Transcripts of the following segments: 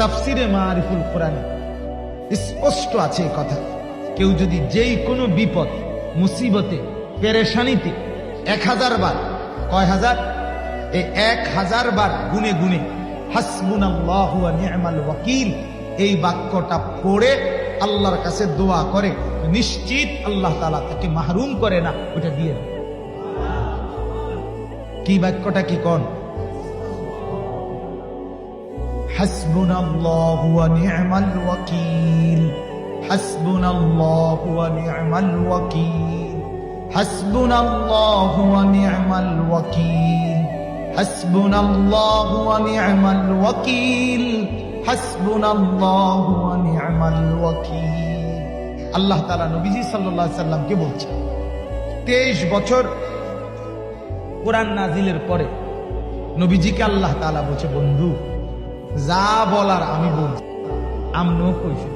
তাফসিরে মারিফুল কোরআনে। স্পষ্ট আছে কথা। কেউ যদি যেই কোনো বিপদ, মুসিবতে, পেরেশানিতে এক হাজার বার, কয় হাজার? এই এক হাজার বার গুনে গুনে ওয়াকিল এই বাক্যটা পড়ে আল্লাহর কাছে দোয়া করে, নিশ্চিত আল্লাহ তালা তাকে মাহরুম করে না, ওটা দিয়ে কি বাক্যটা কি কন? حسبنا الله ونعم الوكيل حسبنا الله ونعم الوكيل حسبنا الله ونعم الوكيل حسبنا الله ونعم الوكيل حسبنا الله ونعم الوكيل আল্লাহ তাআলা নবীজি সাল্লাল্লাহু আলাইহি সাল্লামকে বলছে 23 বছর কোরআন নাজিলের পরে নবীজিকে আল্লাহ তাআলা বলছে বন্ধু যা বলার আমি বলছি। আমরাও কইছি।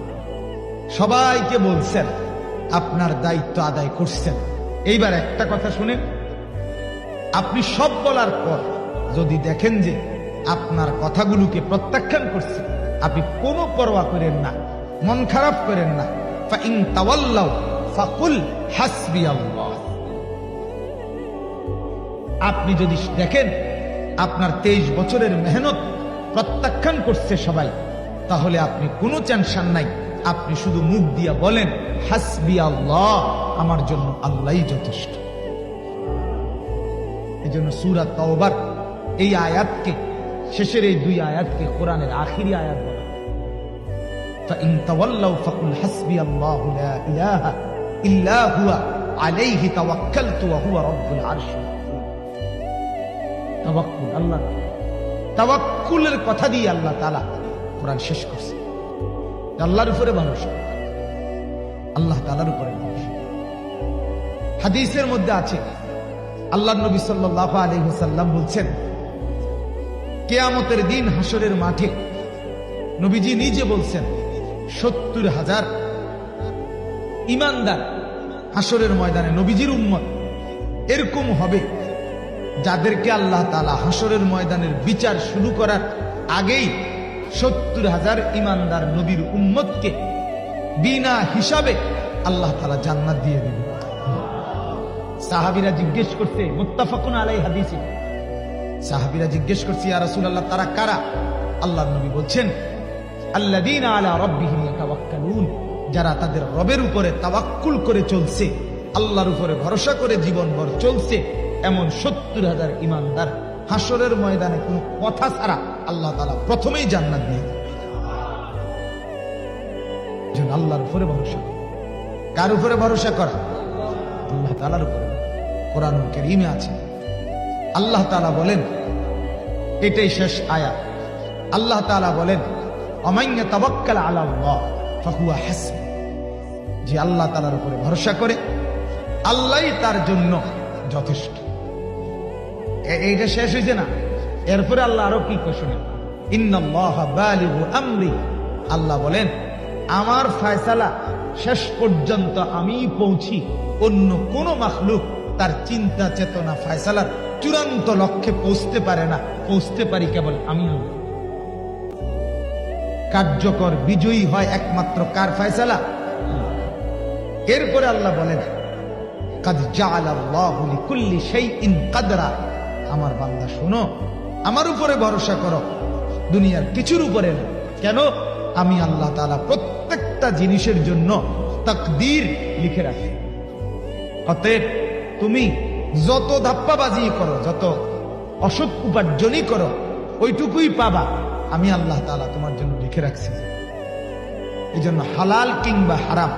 সবাইকে বলছেন, আপনার দায়িত্ব আদায় করছেন। এইবার একটা কথা শুনেন। আপনি সব বলার পর যদি দেখেন যে আপনার কথাগুলোকে প্রত্যাখ্যান করছে, আপনি কোনো পরোয়া করেন না, মন খারাপ করেন না। আপনি যদি দেখেন আপনার তেইশ বছরের মেহনত প্রত্যাখ্যান করছে সবাই তাহলে আপনি কোনো টেনশন নাই আপনি শুধু মুখ দিয়া বলেন হাসবি আল্লাহ আমার জন্য আল্লাহই যথেষ্ট এই জন্য সুরাত তাওবার এই আয়াতকে শেষের এই দুই আয়াতকে কোরআনের আখিরি আয়াত বলা فإن تولوا فقل حسبي الله لا إله إلا هو عليه توكلت وهو رب العرش তাওয়াক্কুল আল্লাহ তাওয়াক্কুলের কথা দিয়ে আল্লাহ তাআলা কোরআন শেষ করছে। আল্লাহর উপরে ভরসা আল্লাহ তাআলার উপরে ভরসা হাদিসের মধ্যে আছে আল্লাহ নবী সাল্লাল্লাহু আলাইহি ওয়াসাল্লাম বলছেন, কেয়ামতের দিন হাসরের মাঠে নবীজি নিজে বলছেন, সত্তর হাজার ইমানদার হাসরের ময়দানে নবীজির উম্মত এরকম হবে। যাদেরকে আল্লাহ তালা হাসরের ময়দানের বিচার শুরু করার আগেই সত্তর হাজার ইমানদার নবীর উম্মতকে বিনা হিসাবে আল্লাহ তালা জান্নাত দিয়ে দেবে। সাহাবিরা জিজ্ঞেস করতে মুত্তাফাকুন আলাই হাদিসে। সাহাবিরা জিজ্ঞেস করছে, ইয়া রাসূলুল্লাহ, তারা কারা? আল্লাহ নবী বলছেন, আল্লাযীনা আলা রাব্বিহিম ইয়াতাওয়াক্কালুন। যারা তাদের রবের উপরে তাওয়াক্কুল করে চলছে, আল্লাহর উপরে ভরসা করে জীবনভর চলছে এমন সত্তর হাজার ইমানদার হাসরের ময়দানে কোনো কথা ছাড়া আল্লাহ তাআলা প্রথমেই জান্নাত দিয়ে দেবে। যেন আল্লাহর উপরে ভরসা করা। উপরে ভরসা করা? আল্লাহ তাআলার উপরে। কোরআন কারীমে আছে। আল্লাহ তাআলা বলেন, এটাই শেষ আয়া আল্লাহ তাআলা বলেন অমাইয়া তাবাক্কাল আলা আল্লাহ, ফাহুয়া হাসবু যে আল্লাহ তাআলার উপরে ভরসা করে, আল্লাহই তার জন্য যথেষ্ট। এইটা শেষ হয়েছে না? এরপরে আল্লাহ আরও কি বালিগু আমরি। আল্লাহ বলেন, আমার ফয়সালা শেষ পর্যন্ত আমি পৌঁছি। অন্য কোন মাখলুক তার চিন্তা চেতনা ফয়সালার চূড়ান্ত লক্ষ্যে পৌঁছতে পারে না। পৌঁছতে পারি কেবল আমি কার্যকর বিজয়ী হয় একমাত্র কার ফয়সালা? এরপরে আল্লাহ বলেন, কাদ কুল্লি সেই ইন কাদরা। আমার বান্দা, শোনো, আমার উপরে ভরসা করো। দুনিয়ার কিছুর উপরে না। কেন? আমি আল্লাহ তাআলা প্রত্যেকটা জিনিসের জন্য তাকদীর লিখে রাখি। অতএব তুমি যত ধাপ্পাবাজি করো, যত অসৎ উপার্জনই করো, ওইটুকুই পাবা। আমি আল্লাহ তালা তোমার জন্য লিখে রাখছি। এই জন্য হালাল কিংবা হারাম